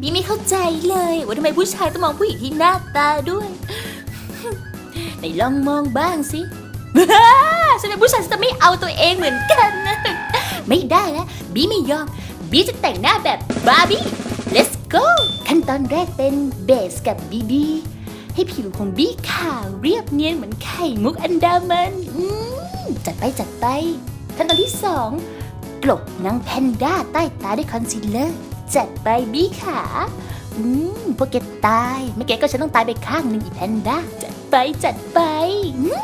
บีไม่เข้าใจเลยว่าทำไมผู้ชายต้องมองผู้หญิงที่หน้าตาด้วยไหนลองมองบ้างสิฉันเป็นผู้ชายฉันจะไม่เอาตัวเองเหมือนกันนะไม่ได้แล้วบีไม่ยอมบีจะแต่งหน้าแบบบาร์บี้ let's go ขั้นตอนแรกเป็นเบสกับบีบีให้ผิวของบีขาวเรียบเนียนเหมือนไข่มุกอันดามันอืมจัดไปจัดไปขั้นตอนที่สองกลบนางแพนด้าใต้ตาด้วยคอนซีลเลอร์ จัดไปบีขาอืมพวกแกตายไม่แกก็ฉันต้องตายไปข้างหนึ่งอีแพนด้าจัดไปจัดไปอืม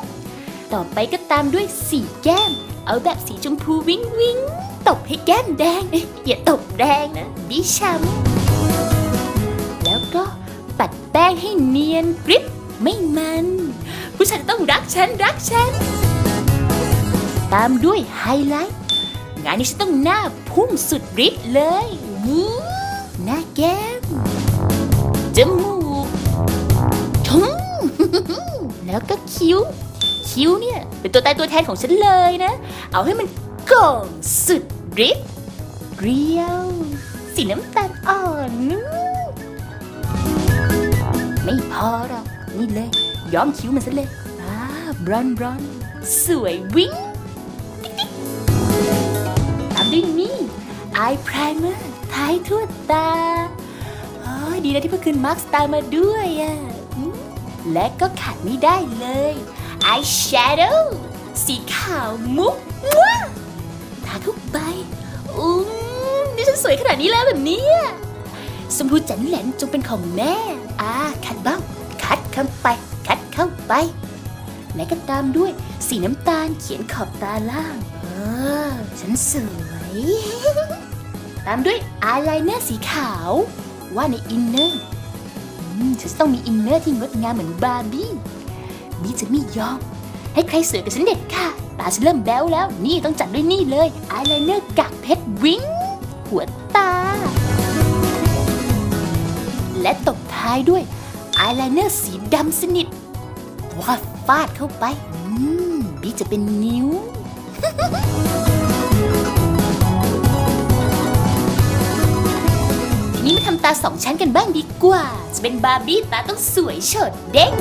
ต่อไปก็ตามด้วยสีแก้ม เอาแบบสีชมพูวิงวิงตบให้แก้มแดงเอ้ยอย่าตบแดงนะบีช้ำแล้วก็ปัดแป้งให้เนียนกริบไม่มัน ผู้ชายต้องรักฉันรักฉัน ตามด้วยไฮไลท์งานนี้ฉันต้องหน้าพุ่งสุดฤทธิ์เลย หน้าแก้มจมูกทุ้งแล้วก็คิ้ว คิ้วเนี่ย เป็นตัวตายตัวแทนของฉันเลยนะ เอาให้มันก่งสุดฤทธิ์เรียว สีน้ำตาลอ่อนนู้ไม่พอหรอกนี่เลย ย้อมคิ้วมันซะเลยอ่าบรอนบรอนสวยวิ่งตามด้วยนี่ Eye Primer ท้ายทั่วตาโอ้ยดีนะที่เพิ่งคืนมาร์คสตาร์มาด้วยอะและก็ขาดไม่ได้เลย Eye Shadow สีขาวมุกว้าทาเข้าไปอุ้มนี่ฉันสวยขนาดนี้แล้วแบบนี้สมพูจันแหลนจงเป็นของแม่ อ่าคัดบ้าง คัดเข้าไป คัดเข้าไป และก็ตามด้วยสีน้ำตาลเขียนขอบตาล่าง เออ ฉันสวย ตามด้วยอายไลเนอร์สีขาว ว่าในอินเนอร์อืมฉันต้องมีอินเนอร์ที่งดงามเหมือนบาร์บี้บีจะไม่ยอม ให้ใครเสวยกับฉันเด็ดค่ะตาฉันเริ่มแบ้วแล้ว นี่ต้องจัดด้วยนี่เลยอายไลเนอร์กากเพชรวิงหัวตา และตบท้ายด้วยอายไลเนอร์สีดำสนิทว่าฟาดเข้าไปอืมบีจะเป็นนิ้วทีนี้ม ตาสองชั้นกันบ้างดีกว่า จะเป็นบาร์บี้ตาต้องสวยเฉิดเด้ง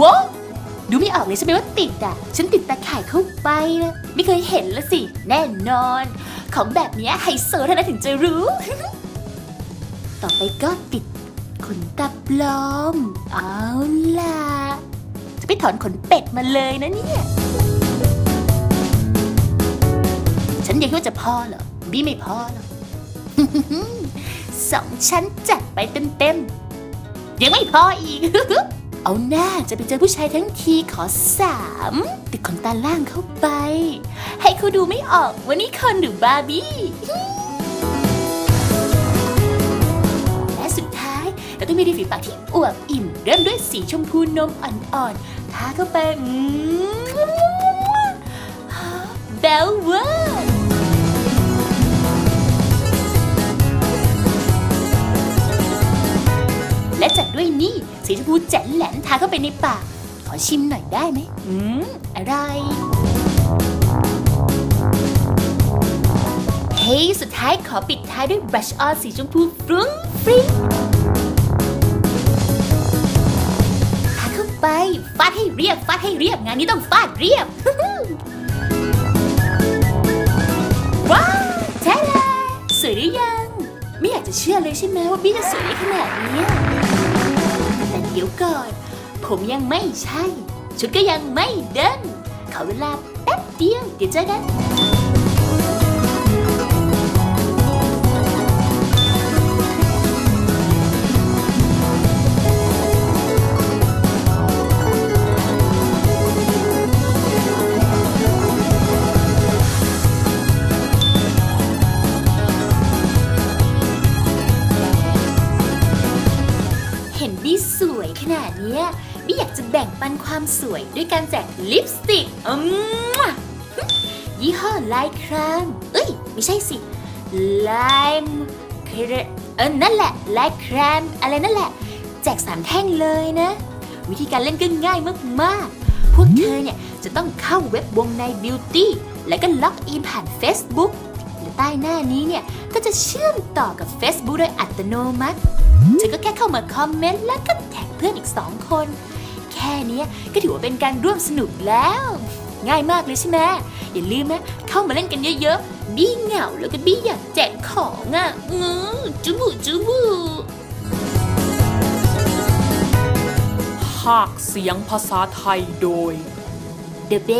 ว้าวดูไม่ออกเลยใช่ไหมว่าติดอะ ฉันติดตาข่ายเข้าไปนะไม่เคยเห็นละสิ แน่นอน ของแบบเนี้ยไฮโซเท่านั้นถึงจะรู้ ต่อไปก็ติดขนตาปลอม เอาล่ะ จะไปถอนขนเป็ดมาเลยนะเนี่ย ฉันยังคิดว่าจะพอเหรอ บี้ไม่พอหรอก สองชั้นจัดไปเต็มๆ ยังไม่พออีก เอาหน้าจะไปเจอผู้ชายทั้งทีขอสามติดขนตาล่างเข้าไป ให้เขาดูไม่ออกว่านี่คนหรือบาร์บี้และสุดท้ายเราต้องมีริมฝีปากที่อวบอิ่ม เริ่มด้วยสีชมพูนมอ่อนๆทาเข้าไปอืมแบลเวอร์ สีชมพูแจ๋นแหลนทาเข้าไปในปาก ขอชิมหน่อยได้ไหม อืม อะไร เฮ้ย สุดท้ายขอปิดท้ายด้วยบรัชออนสีชมพูฟรุ้งฟริ้งทาเข้าไป ฟาดให้เรียบ ฟาดให้เรียบ งานนี้ต้องฟาดเรียบ ว้าวแท้เลยสวยหรือยัง ไม่อยากจะเชื่อเลยใช่ไหมว่าบี้จะสวยได้ขนาดนี้ เดี๋ยวก่อน ผมยังไม่ใช่ ชุดก็ยังไม่เดินขอเวลาแป๊บเดียวเดี๋ยวเจอกัน นี้ยบี้อยากจะแบ่งปันความสวยด้วยการแจกลิปสติกอืมยี่ห้อลายครามเอ้ย ไม่ใช่สิลายครเออนั่นแหละลายครามอะไรนั่นแหละ แจกสามแท่งเลยนะ วิธีการเล่นก็ง่ายมากๆ พวกเธอเนี่ยจะต้องเข้าเว็บวงใน Beauty แล้วก็ล็อกอินผ่าน Facebook และใต้หน้านี้เนี่ย ก็จะเชื่อมต่อกับ Facebook โดยอัตโนมัติเธอก็แค่เข้ามาคอมเมนต์แล้วก็แท็กเพื่อนอีกสองคน นี้ยก็ถือว่าเป็นการร่วมสนุกแล้ว ง่ายมากเลยใช่ไหมอย่าลืมนะเข้ามาเล่นกันเยอะๆ บี้เหงาแล้วก็บี้อยากแจกของอะงือจุบุจุบุภาคเสียงภาษาไทยโดยเดอะเบ